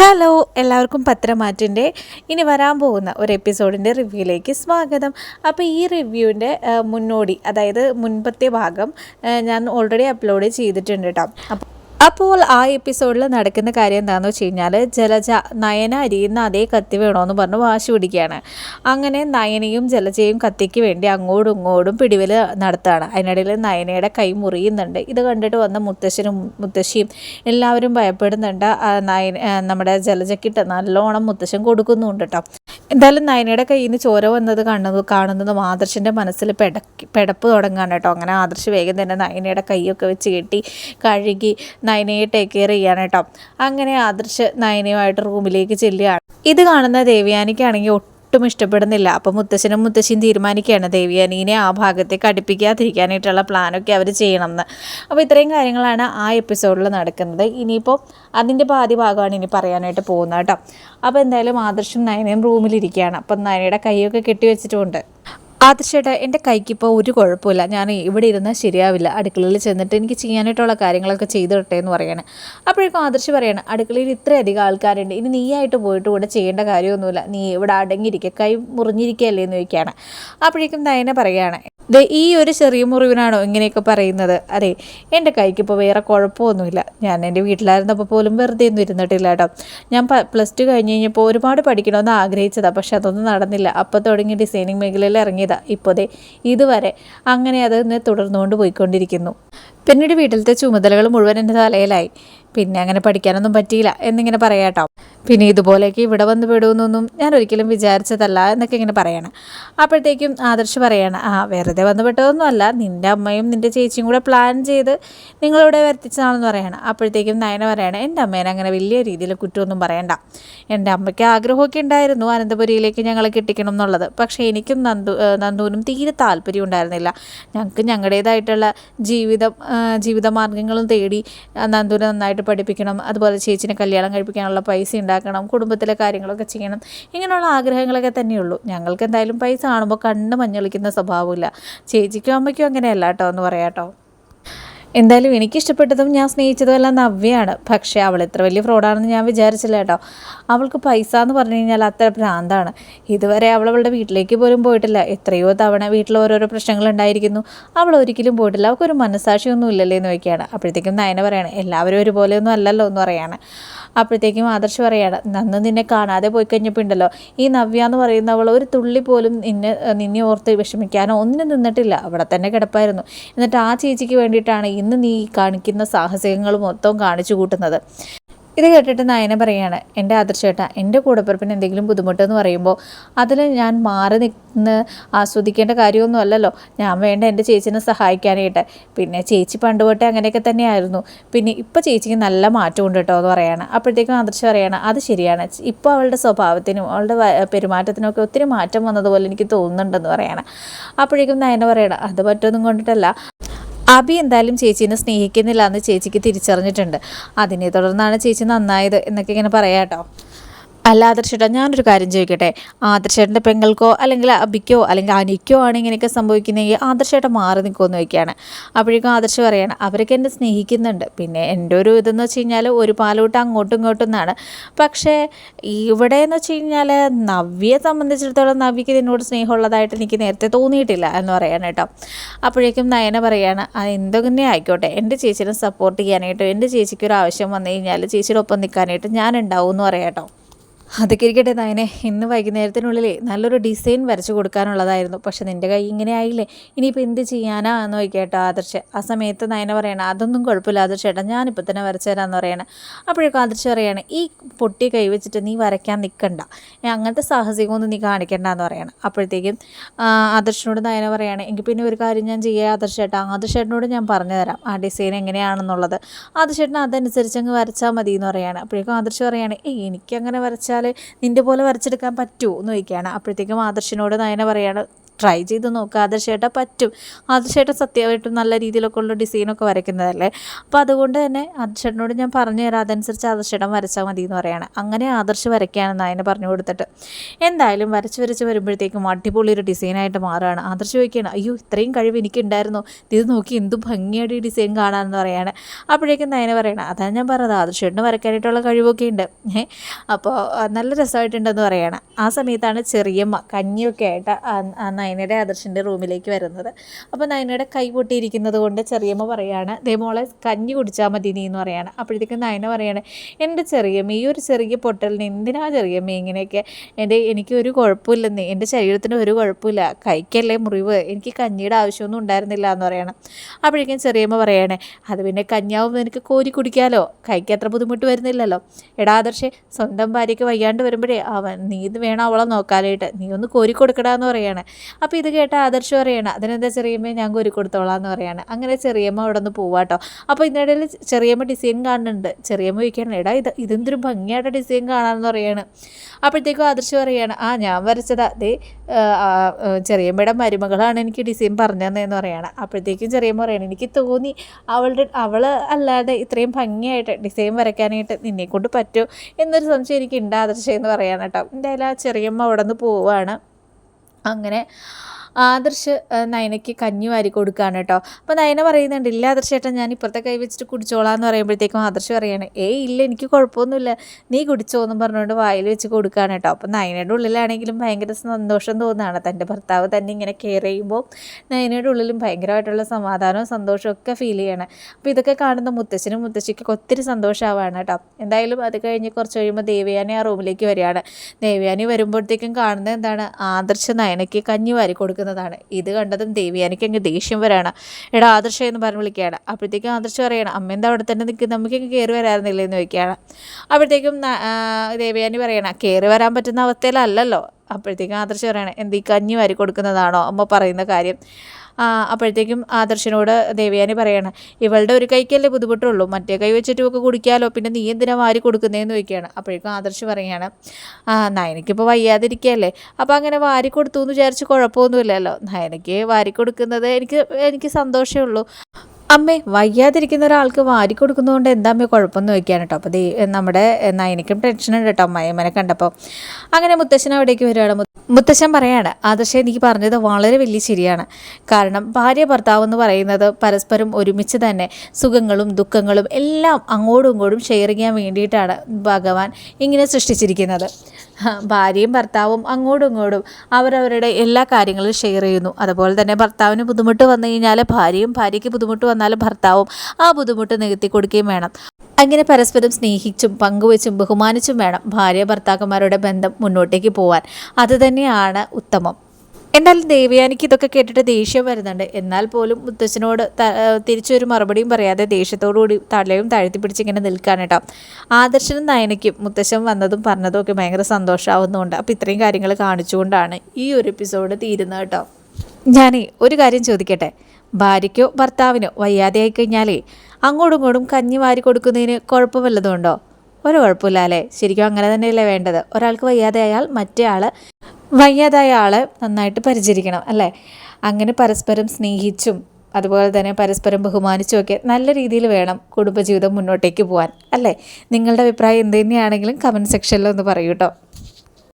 Hello എല്ലാവർക്കും പത്രമാറ്റിന്റെ ഇനി വരാൻ പോകുന്ന ഒരു എപ്പിസോഡിന്റെ റിവ്യൂയിലേക്ക് സ്വാഗതം. അപ്പോൾ ഈ റിവ്യൂവിന്റെ മുന്നോടി അതായത് മുൻപത്തെ ഭാഗം ഞാൻ ഓൾറെഡി അപ്ലോഡ് ചെയ്തിട്ടുണ്ട് കേട്ടോ അപ്പോൾ അപ്പോൾ ആ എപ്പിസോഡിൽ നടക്കുന്ന കാര്യം എന്താണെന്ന് വെച്ച് കഴിഞ്ഞാൽ ജലജ നയന അരിയുന്ന അതേ കത്തി വേണമെന്ന് പറഞ്ഞ് വാശി പിടിക്കുകയാണ്. അങ്ങനെ നയനയും ജലജയും കത്തിക്ക് വേണ്ടി അങ്ങോട്ടും ഇങ്ങോട്ടും പിടിവൽ നടത്തുകയാണ് അതിനിടയിൽ നയനയുടെ കൈ മുറിയുന്നുണ്ട്. ഇത് കണ്ടിട്ട് വന്ന മുത്തശ്ശനും മുത്തശ്ശിയും എല്ലാവരും ഭയപ്പെടുന്നുണ്ട്. നയന നമ്മുടെ ജലജക്കിട്ട് നല്ലോണം മുത്തശ്ശൻ കൊടുക്കുന്നുണ്ട് കേട്ടോ എന്തായാലും നയനയുടെ കയ്യിൽ നിന്ന് ചോര വന്നത് കാണുന്നത് കാണുന്നതും ആദർശിന്റെ മനസ്സിൽ പെടക്കി പെടപ്പ് തുടങ്ങുകയാണ് കേട്ടോ അങ്ങനെ ആദർശ് വേഗം തന്നെ നയനയുടെ കൈയൊക്കെ വെച്ച് കെട്ടി കഴുകി നയനയെ ടേക്ക് കെയർ ചെയ്യാണ് കേട്ടോ അങ്ങനെ ആദർശ് നയനയുമായിട്ട് റൂമിലേക്ക് ചെല്ലുകയാണ്. ഇത് കാണുന്ന ദേവ്യാനിക്കാണെങ്കിൽ ഒട്ടും ഇഷ്ടപ്പെടുന്നില്ല. അപ്പം മുത്തശ്ശനും മുത്തശ്ശിയും തീരുമാനിക്കുകയാണ് ദേവിയാനീനെ ആ ഭാഗത്തെ അടുപ്പിക്കാതിരിക്കാനായിട്ടുള്ള പ്ലാനൊക്കെ അവർ ചെയ്യണമെന്ന്. അപ്പോൾ ഇത്രയും കാര്യങ്ങളാണ് ആ എപ്പിസോഡിൽ നടക്കുന്നത്. ഇനിയിപ്പോൾ അതിന്റെ പാതി ഭാഗമാണ് ഇനി പറയാനായിട്ട് പോകുന്നത് കേട്ടോ അപ്പോൾ എന്തായാലും ആദർശം നയനയും റൂമിലിരിക്കുകയാണ്. അപ്പം നയനയുടെ കൈയൊക്കെ കെട്ടി വെച്ചിട്ടുമുണ്ട് ആദർശേട്ടാ എന്റെ കൈക്ക് ഇപ്പോൾ ഒരു കുഴപ്പമില്ല. ഞാൻ ഇവിടെ ഇരുന്നാൽ ശരിയാവില്ല. അടുക്കളയിൽ ചെന്നിട്ട് എനിക്ക് ചെയ്യാനായിട്ടുള്ള കാര്യങ്ങളൊക്കെ ചെയ്തിട്ടെ എന്ന് പറയുന്നത് അപ്പോഴേക്കും ആദർശ് പറയാണ് അടുക്കളയിൽ ഇത്രയധികം ആൾക്കാരുണ്ട്. ഇനി നീയായിട്ട് പോയിട്ട് ഇവിടെ ചെയ്യേണ്ട കാര്യമൊന്നുമില്ല. നീ ഇവിടെ അടങ്ങിയിരിക്കുക കൈ മുറിഞ്ഞിരിക്കുകയല്ലേ എന്ന് ചോദിക്കുകയാണ്. അപ്പോഴേക്കും നയന പറയുകയാണ് ദേ ഈ ഒരു ചെറിയ മുറിവിനാണോ ഇങ്ങനെയൊക്കെ പറയുന്നത്? അതെ എന്റെ കൈക്ക് ഇപ്പോൾ വേറെ കുഴപ്പമൊന്നുമില്ല. ഞാൻ എന്റെ വീട്ടിലായിരുന്നപ്പോൾ പോലും വെറുതെ ഒന്നും ഇരുന്നിട്ടില്ല കേട്ടോ. ഞാൻ പ്ലസ് ടു കഴിഞ്ഞ് കഴിഞ്ഞപ്പോൾ ഒരുപാട് പഠിക്കണമെന്ന് ആഗ്രഹിച്ചതാണ് പക്ഷെ അതൊന്നും നടന്നില്ല. അപ്പോൾ തുടങ്ങി ഡിസൈനിങ് മേഖലയിൽ ഇറങ്ങിയതാണ് ഇപ്പോൾ ദേ ഇതുവരെ അങ്ങനെ അത് തുടർന്നുകൊണ്ട് പോയിക്കൊണ്ടിരിക്കുന്നു. പിന്നീട് വീട്ടിലത്തെ ചുമതലകൾ മുഴുവൻ എന്റെ തലയിലായി. പിന്നെ അങ്ങനെ പഠിക്കാനൊന്നും പറ്റിയില്ല എന്നിങ്ങനെ പറയാട്ടോ പിന്നെ ഇതുപോലെയൊക്കെ ഇവിടെ വന്ന് പെടുമെന്നൊന്നും ഞാൻ ഒരിക്കലും വിചാരിച്ചതല്ല എന്നൊക്കെ ഇങ്ങനെ പറയണം. അപ്പോഴത്തേക്കും ആദർശ് പറയാണ് ആ വെറുതെ വന്ന് പെട്ടതൊന്നുമല്ല. നിന്റെ അമ്മയും നിന്റെ ചേച്ചിയും കൂടെ പ്ലാൻ ചെയ്ത് നിങ്ങളിവിടെ വരുത്തിച്ചതാണെന്ന് പറയണം. അപ്പോഴത്തേക്കും നയന പറയണം എന്റെ അമ്മേനെ അങ്ങനെ വലിയ രീതിയിൽ കുറ്റമൊന്നും പറയണ്ട. എന്റെ അമ്മയ്ക്ക് ആഗ്രഹമൊക്കെ ഉണ്ടായിരുന്നു അനന്തപുരിയിലേക്ക് ഞങ്ങളെ കിട്ടിക്കണം എന്നുള്ളത്. പക്ഷേ എനിക്കും നന്ദു നന്ദുവിനും തീരെ താല്പര്യം ഉണ്ടായിരുന്നില്ല. ഞങ്ങൾക്ക് ഞങ്ങളുടേതായിട്ടുള്ള ജീവിതം ജീവിത ജീവിതമാർഗങ്ങളും തേടി നന്ദുവിനെ നന്നായിട്ട് പഠിപ്പിക്കണം. അതുപോലെ ചേച്ചിനെ കല്യാണം കഴിപ്പിക്കാനുള്ള പൈസ ഉണ്ടാക്കണം കുടുംബത്തിലെ കാര്യങ്ങളൊക്കെ ചെയ്യണം. ഇങ്ങനെയുള്ള ആഗ്രഹങ്ങളൊക്കെ തന്നെയുള്ളൂ. ഞങ്ങൾക്ക് എന്തായാലും പൈസ കാണുമ്പോൾ കണ്ണ് മഞ്ഞളിക്കുന്ന സ്വഭാവമില്ല. ചേച്ചിക്കും അമ്മയ്ക്കും അങ്ങനെയല്ല കേട്ടോ എന്ന് പറയാട്ടോ എന്തായാലും എനിക്കിഷ്ടപ്പെട്ടതും ഞാൻ സ്നേഹിച്ചതും എല്ലാം നവ്യയാണ്. പക്ഷേ അവൾ എത്ര വലിയ ഫ്രോഡാണെന്ന് ഞാൻ വിചാരിച്ചില്ല കേട്ടോ. അവൾക്ക് പൈസ എന്ന് പറഞ്ഞു കഴിഞ്ഞാൽ അത്ര ഭ്രാന്താണ്. ഇതുവരെ അവൾ അവളുടെ വീട്ടിലേക്ക് പോലും പോയിട്ടില്ല. എത്രയോ തവണ വീട്ടിൽ ഓരോരോ പ്രശ്നങ്ങൾ ഉണ്ടായിരിക്കുന്നു. അവൾ ഒരിക്കലും പോയിട്ടില്ല. അവൾക്കൊരു മനസ്സാക്ഷിയൊന്നും ഇല്ലല്ലേ എന്ന് നോക്കിയാണ് അപ്പോഴത്തേക്കും നയന പറയാണ് എല്ലാവരും ഒരുപോലെയൊന്നും അല്ലല്ലോ എന്ന് പറയാണ്. അപ്പോഴത്തേക്കും ആദർശ് പറയാണ് നന്ന് നിന്നെ കാണാതെ പോയി കഴിഞ്ഞപ്പോൾ ഉണ്ടല്ലോ ഈ നവ്യ എന്ന് പറയുന്ന അവൾ ഒരു തുള്ളി പോലും നിന്നെ നിന്നെ ഓർത്ത് വിഷമിക്കാനോ ഒന്നിനും നിന്നിട്ടില്ല. അവിടെ തന്നെ കിടപ്പായിരുന്നു. എന്നിട്ട് ആ ചേച്ചിക്ക് വേണ്ടിയിട്ടാണ് ഇന്ന് നീ കാണിക്കുന്ന സാഹസികങ്ങൾ മൊത്തം കാണിച്ചു കൂട്ടുന്നത്. ഇത് കേട്ടിട്ട് നയന പറയാണ് എന്റെ ആദർശേട്ട എന്റെ കൂടപ്പിറപ്പിന് എന്തെങ്കിലും ബുദ്ധിമുട്ടെന്ന് പറയുമ്പോൾ അതിൽ ഞാൻ മാറി നിന്ന് ആസ്വദിക്കേണ്ട കാര്യമൊന്നും അല്ലല്ലോ. ഞാൻ വേണ്ട എന്റെ ചേച്ചിനെ സഹായിക്കാനായിട്ട്. പിന്നെ ചേച്ചി പണ്ട് തൊട്ടേ അങ്ങനെയൊക്കെ തന്നെയായിരുന്നു. പിന്നെ ഇപ്പോൾ ചേച്ചിക്ക് നല്ല മാറ്റമുണ്ട് കേട്ടോ എന്ന് പറയാണ്. അപ്പോഴത്തേക്കും ആദർശം പറയാണ് അത് ശരിയാണ്. ഇപ്പോൾ അവളുടെ സ്വഭാവത്തിനും അവളുടെ പെരുമാറ്റത്തിനൊക്കെ ഒത്തിരി മാറ്റം വന്നതുപോലെ എനിക്ക് തോന്നുന്നുണ്ടെന്ന് പറയാണ്. അപ്പോഴേക്കും നയന പറയണം അത് പറ്റൊന്നും കൊണ്ടിട്ടല്ല. അബി എന്തായാലും ചേച്ചീനെ സ്നേഹിക്കുന്നില്ല എന്ന് ചേച്ചിക്ക് തിരിച്ചറിഞ്ഞിട്ടുണ്ട്. അതിനെ തുടർന്നാണ് ചേച്ചി നന്നായത് എന്നൊക്കെ ഇങ്ങനെ പറയാട്ടോ അല്ല ആദർശേട്ടാ ഞാനൊരു കാര്യം ചോദിക്കട്ടെ? ആദർശേട്ടന്റെ പെങ്ങൾക്കോ അല്ലെങ്കിൽ അബിക്കോ അല്ലെങ്കിൽ അനിക്കോ ആണ് ഇങ്ങനെയൊക്കെ സംഭവിക്കുന്നതെങ്കിൽ ആദർശേട്ടൻ മാറി നിൽക്കുമെന്ന് വയ്ക്കുകയാണ് അപ്പോഴേക്കും ആദർശ് പറയാണ് അവരൊക്കെ എന്നെ സ്നേഹിക്കുന്നുണ്ട്. പിന്നെ എന്റെ ഒരു ഇതെന്ന് വെച്ച് കഴിഞ്ഞാൽ ഒരു പാലോട്ട് അങ്ങോട്ടും ഇങ്ങോട്ടും എന്നാണ്. പക്ഷേ ഇവിടെ എന്ന് വെച്ച് കഴിഞ്ഞാൽ നവ്യയെ സംബന്ധിച്ചിടത്തോളം നവ്യക്ക് ഇതിനോട് സ്നേഹമുള്ളതായിട്ട് എനിക്ക് നേരത്തെ തോന്നിയിട്ടില്ല എന്ന് പറയാണ് കേട്ടോ. അപ്പോഴേക്കും നയന പറയാണ് എന്തൊക്കെ ആയിക്കോട്ടെ. എന്റെ ചേച്ചിനെ സപ്പോർട്ട് ചെയ്യാനായിട്ട് എന്റെ ചേച്ചിക്ക് ഒരു ആവശ്യം വന്നു കഴിഞ്ഞാൽ ചേച്ചിയുടെ ഒപ്പം നിൽക്കാനായിട്ട് ഞാൻ ഉണ്ടാവും എന്ന് പറയാം കേട്ടോ. അതൊക്കെ ഇരിക്കട്ടെ നായനെ. ഇന്ന് വൈകുന്നേരത്തിനുള്ളിൽ നല്ലൊരു ഡിസൈൻ വരച്ചു കൊടുക്കാനുള്ളതായിരുന്നു. പക്ഷെ നിന്റെ കൈ ഇങ്ങനെ ആയില്ലേ? ഇനിയിപ്പോൾ എന്ത് ചെയ്യാനാ എന്ന് നോക്കിയേട്ടോ ആദർശ്. ആ സമയത്ത് നയന പറയണം അതൊന്നും കുഴപ്പമില്ല ആദർശ് ഏട്ടാ ഞാനിപ്പോൾ തന്നെ വരച്ചു തരാമെന്ന് പറയണം. അപ്പോഴേക്കും ആദർശ് പറയാണ് ഈ പൊട്ടി കൈ വെച്ചിട്ട് നീ വരയ്ക്കാൻ നിൽക്കണ്ട അങ്ങനത്തെ സാഹസികമൊന്നും നീ കാണിക്കണ്ട എന്ന് പറയണം. അപ്പോഴത്തേക്കും ആദർശിനോട് നയന പറയാണ് എങ്കിൽ പിന്നെ ഒരു കാര്യം ഞാൻ ചെയ്യുക ആദർശ് ഏട്ടാ ആദർശ് ആദർശേട്ടനോട് ഞാൻ പറഞ്ഞു തരാം ആ ഡിസൈൻ എങ്ങനെയാണെന്നുള്ളത്. ആദർശ് ആദർശേട്ടൻ അതനുസരിച്ച് അങ്ങ് വരച്ചാൽ മതി എന്ന് പറയാണ്. അപ്പോഴേക്കും ആദർശ് പറയാണ് ഏയ് എനിക്കങ്ങനെ വരച്ചാൽ നിന്റെ പോലെ വരച്ചെടുക്കാൻ പറ്റുമോ എന്ന് ചോദിക്കുകയാണ്. അപ്പോഴത്തേക്കും ആദർശിനോട് നയന പറയാണ് ട്രൈ ചെയ്ത് നോക്കുക ആദർശേട്ട പറ്റും. ആദർശേട്ട സത്യമായിട്ടും നല്ല രീതിയിലൊക്കെ ഉള്ള ഡിസൈനൊക്കെ വരയ്ക്കുന്നതല്ലേ? അപ്പോൾ അതുകൊണ്ട് തന്നെ ആദർശേട്ടനോട് ഞാൻ പറഞ്ഞു തരാം. അതനുസരിച്ച് ആദർശേട്ടൻ വരച്ചാൽ മതി എന്ന് പറയാണ്. അങ്ങനെ ആദർശ് വരയ്ക്കുകയാണെന്ന് അതിനെ പറഞ്ഞു കൊടുത്തിട്ട്. എന്തായാലും വരച്ച് വരച്ച് വരുമ്പോഴത്തേക്കും അടിപൊളി ഒരു ഡിസൈനായിട്ട് മാറുകയാണ്. ആദർശ് ചോദിക്കുകയാണ് അയ്യോ ഇത്രയും കഴിവ് എനിക്കുണ്ടായിരുന്നു? ഇത് നോക്കി എന്ത് ഭംഗിയായിട്ട് ഈ ഡിസൈൻ കാണാമെന്ന് പറയാണ്. അപ്പോഴേക്കും നയന പറയണം അതാണ് ഞാൻ പറഞ്ഞത്. ആദർശേട്ടന് വരയ്ക്കാനായിട്ടുള്ള കഴിവൊക്കെ ഉണ്ട് അപ്പോൾ നല്ല രസമായിട്ടുണ്ടെന്ന് പറയാണ്. ആ സമയത്താണ് ചെറിയമ്മ കഞ്ഞിയൊക്കെ ആയിട്ട് ആ നയനയുടെ ആദർശിന്റെ റൂമിലേക്ക് വരുന്നത്. അപ്പോൾ നയനയുടെ കൈ പൊട്ടിയിരിക്കുന്നത് കൊണ്ട് ചെറിയമ്മ പറയാണ് ദേ മോളെ കഞ്ഞി കുടിച്ചാൽ മതി നീ എന്ന് പറയാണ്. അപ്പോഴത്തേക്കും നയന പറയാണ് എന്റെ ചെറിയമ്മ ഈ ഒരു ചെറിയ പൊട്ടലിന് എന്തിനാ ചെറിയമ്മ ഇങ്ങനെയൊക്കെ? എന്റെ എനിക്ക് ഒരു കുഴപ്പമില്ലെന്നേ എന്റെ ശരീരത്തിന് ഒരു കുഴപ്പമില്ല കൈക്കല്ലേ മുറിവ് എനിക്ക് കഞ്ഞിയുടെ ആവശ്യമൊന്നും ഉണ്ടായിരുന്നില്ല എന്ന് പറയണം. അപ്പോഴേക്കും ചെറിയമ്മ പറയണേ അത് പിന്നെ കഞ്ഞാവും എനിക്ക് കോരി കുടിക്കാലോ കൈക്ക് അത്ര ബുദ്ധിമുട്ട് വരുന്നില്ലല്ലോ. എടാ ആദർശേ സ്വന്തം ഭാര്യയ്ക്ക് വയ്യാണ്ട് വരുമ്പോഴേ അവൻ നീ ഇത് വേണം അവളെ നോക്കാനായിട്ട് നീ ഒന്ന് കോരി കൊടുക്കടാന്ന് പറയാണ്. അപ്പോൾ ഇത് കേട്ട ആദർശ് പറയണം അതിനെന്താ ചെറിയമ്മ ഞാൻ കോരി കൊടുത്തോളാം എന്ന് പറയാണ്. അങ്ങനെ ചെറിയമ്മ അവിടെ നിന്ന് പോവാട്ടോ. അപ്പോൾ ഇതിനിടയിൽ ചെറിയമ്മ ഡിസൈൻ കാണുന്നുണ്ട്. ചെറിയമ്മ ചോദിക്കണം എടാ ഇത് ഇതെന്തൊരു ഭംഗിയായിട്ട് ഡിസൈൻ കാണാമെന്ന് പറയാണ്. അപ്പോഴത്തേക്കും ആദർശ് പറയാണ് ആ ഞാൻ വരച്ചതാ. ആ, ചെറിയമ്മയുടെ മരുമകളാണ് എനിക്ക് ഡിസൈൻ പറഞ്ഞു തന്നതെന്ന് പറയാണ്. അപ്പോഴത്തേക്കും ചെറിയമ്മ പറയണം എനിക്ക് തോന്നി അവളുടെ അവൾ അല്ലാതെ ഇത്രയും ഭംഗിയായിട്ട് ഡിസൈൻ വരയ്ക്കാനായിട്ട് നിന്നെ കൊണ്ട് പറ്റുമോ എന്നൊരു സംശയം എനിക്ക് ഉണ്ട് എന്ന് പറയാണ് കേട്ടോ. എന്തായാലും ആ ചെറിയമ്മ അവിടെ നിന്ന് പോവാണ്. അങ്ങനെ ആദർശ് നയനയ്ക്ക് കഞ്ഞി വാരി കൊടുക്കുകയാണ് കേട്ടോ. അപ്പോൾ നയന പറയുന്നുണ്ട് ഇല്ല ആദർശ് ചേട്ടാ ഞാൻ ഇപ്പുറത്തെ കൈ വെച്ചിട്ട് കുടിച്ചോളാം എന്ന് പറയുമ്പോഴത്തേക്കും ആദർശ് പറയുകയാണ് ഏയ് ഇല്ല എനിക്ക് കുഴപ്പമൊന്നുമില്ല. നീ കുടിച്ചോന്നും പറഞ്ഞുകൊണ്ട് വായിൽ വെച്ച് കൊടുക്കുകയാണ് കേട്ടോ. അപ്പോൾ നയനയുടെ ഉള്ളിലാണെങ്കിലും ഭയങ്കര സന്തോഷം തോന്നുകയാണ്. തന്റെ ഭർത്താവ് തന്നെ ഇങ്ങനെ കെയർ ചെയ്യുമ്പോൾ നയനയുടെ ഉള്ളിലും ഭയങ്കരമായിട്ടുള്ള സമാധാനവും സന്തോഷവും ഒക്കെ ഫീൽ ചെയ്യണം. അപ്പോൾ ഇതൊക്കെ കാണുന്ന മുത്തശ്ശനും മുത്തശ്ശിക്കൊക്കെ ഒത്തിരി സന്തോഷമാവാണ് കേട്ടോ. എന്തായാലും അത് കഴിഞ്ഞ് കുറച്ച് കഴിയുമ്പോൾ ദേവയാനി ആ റൂമിലേക്ക് വരികയാണ്. ദേവയാനി വരുമ്പോഴത്തേക്കും കാണുന്നത് എന്താണ്? ആദർശ നയനയ്ക്ക് കഞ്ഞി വാരി കൊടുക്കുന്നതാണ് ഇത് കണ്ടതും ദേവയാനിക്ക് അങ്ങ് ദേഷ്യം വരാണ്. എടാ ആദർശ എന്ന് പറഞ്ഞ് വിളിക്കുകയാണ്. അപ്പോഴത്തേക്കും ആദർശ പറയണം അമ്മ എന്താ അവിടെ തന്നെ നിൽക്കുന്നത്? നമുക്കങ്ങ് കയറി വരാറുന്നില്ല? എന്ന് ചോദിക്കുകയാണ്. അപ്പോഴത്തേക്കും ദേവിയാനി പറയണം കയറി വരാൻ പറ്റുന്ന അവസ്ഥയിലല്ലല്ലോ. അപ്പോഴത്തേക്കും ആദർശം പറയണം എന്ത് ഈ കഞ്ഞി വാരി കൊടുക്കുന്നതാണോ? അമ്മ പറയുന്ന കാര്യം. അപ്പോഴത്തേക്കും ആദർശനോട് ദേവയാനി പറയാണ് ഇവളുടെ ഒരു കൈക്കല്ലേ ബുദ്ധിമുട്ടുള്ളൂ. മറ്റേ കൈ വെച്ചിട്ട് ഒക്കെ കുടിക്കാലോ. പിന്നെ നീ എന്തിനാ വാരി കൊടുക്കുന്നതെന്ന് ചോദിക്കുകയാണ്. അപ്പോഴേക്കും ആദർശ് പറയാണ് ആ നയനയ്ക്കിപ്പോൾ വയ്യാതിരിക്കുകയല്ലേ അപ്പോൾ അങ്ങനെ വാരി കൊടുത്തു എന്ന് വിചാരിച്ച് കുഴപ്പമൊന്നുമില്ലല്ലോ. നയനയ്ക്ക് വാരി കൊടുക്കുന്നത് എനിക്ക് എനിക്ക് സന്തോഷമേ ഉള്ളൂ. അമ്മേ വയ്യാതിരിക്കുന്ന ഒരാൾക്ക് വാരി കൊടുക്കുന്നതുകൊണ്ട് എന്താ അമ്മേ കുഴപ്പമെന്ന് ചോദിക്കുകയാണ് കേട്ടോ. അപ്പോൾ നമ്മുടെ നയനിക്കും ടെൻഷൻ ഉണ്ട് കേട്ടോ അമ്മയമ്മനെ കണ്ടപ്പോൾ അങ്ങനെ മുത്തശ്ശൻ അവിടേക്ക് വരികയാണ്. മുത്തശ്ശൻ പറയാണ് ആദർശ എനിക്ക് പറഞ്ഞത് വളരെ വലിയ ശരിയാണ്. കാരണം ഭാര്യ ഭർത്താവ് എന്ന് പറയുന്നത് പരസ്പരം ഒരുമിച്ച് തന്നെ സുഖങ്ങളും ദുഃഖങ്ങളും എല്ലാം അങ്ങോട്ടും ഇങ്ങോട്ടും ഷെയർ ചെയ്യാൻ വേണ്ടിയിട്ടാണ് ഭഗവാൻ ഇങ്ങനെ സൃഷ്ടിച്ചിരിക്കുന്നത്. ഭാര്യയും ഭർത്താവും അങ്ങോട്ടും ഇങ്ങോട്ടും അവരവരുടെ എല്ലാ കാര്യങ്ങളും ഷെയർ ചെയ്യുന്നു. അതുപോലെ തന്നെ ഭർത്താവിന് ബുദ്ധിമുട്ട് വന്നു കഴിഞ്ഞാൽ ഭാര്യയും ഭാര്യയ്ക്ക് ബുദ്ധിമുട്ട് വന്നാൽ ഭർത്താവും ആ ബുദ്ധിമുട്ട് നികത്തി കൊടുക്കുകയും വേണം. അങ്ങനെ പരസ്പരം സ്നേഹിച്ചും പങ്കുവച്ചും ബഹുമാനിച്ചും വേണം ഭാര്യ ഭർത്താക്കന്മാരുടെ ബന്ധം മുന്നോട്ടേക്ക് പോവാൻ. അതുതന്നെയാണ് ഉത്തമം. എന്നാലും ദേവയാനിക്ക് ഇതൊക്കെ കേട്ടിട്ട് ദേഷ്യം വരുന്നുണ്ട്. എന്നാൽ പോലും മുത്തച്ഛനോട് തിരിച്ചൊരു മറുപടിയും പറയാതെ ദേഷ്യത്തോടുകൂടി തലയും താഴ്ത്തി പിടിച്ച് ഇങ്ങനെ നിൽക്കാൻ കേട്ടോ. ആദർശനും നയനയ്ക്കും മുത്തശ്ശൻ വന്നതും പറഞ്ഞതും ഒക്കെ ഭയങ്കര സന്തോഷമാവുന്നുണ്ട്. അപ്പോൾ ഇത്രയും കാര്യങ്ങൾ കാണിച്ചുകൊണ്ടാണ് ഈ ഒരു എപ്പിസോഡ് തീരുന്നത് കേട്ടോ. ഞാനേ ഒരു കാര്യം ചോദിക്കട്ടെ? ഭാര്യയ്ക്കോ ഭർത്താവിനോ വയ്യാതെയായി കഴിഞ്ഞാലേ അങ്ങോട്ടും ഇങ്ങോട്ടും കഞ്ഞി വാരി കൊടുക്കുന്നതിന് കുഴപ്പം ഒരു കുഴപ്പമില്ല അല്ലേ? ശരിക്കും അങ്ങനെ തന്നെയല്ലേ വേണ്ടത്? ഒരാൾക്ക് വയ്യാതെയായാൽ മറ്റേ ആൾ വയ്യാതായ ആളെ നന്നായിട്ട് പരിചരിക്കണം അല്ലേ? അങ്ങനെ പരസ്പരം സ്നേഹിച്ചും അതുപോലെ തന്നെ പരസ്പരം ബഹുമാനിച്ചും ഒക്കെ നല്ല രീതിയിൽ വേണം കുടുംബജീവിതം മുന്നോട്ടേക്ക് പോകാൻ അല്ലേ? നിങ്ങളുടെ അഭിപ്രായം എന്ത് തന്നെയാണെങ്കിലും കമന്റ് സെക്ഷനിൽ ഒന്ന് പറയൂ കേട്ടോ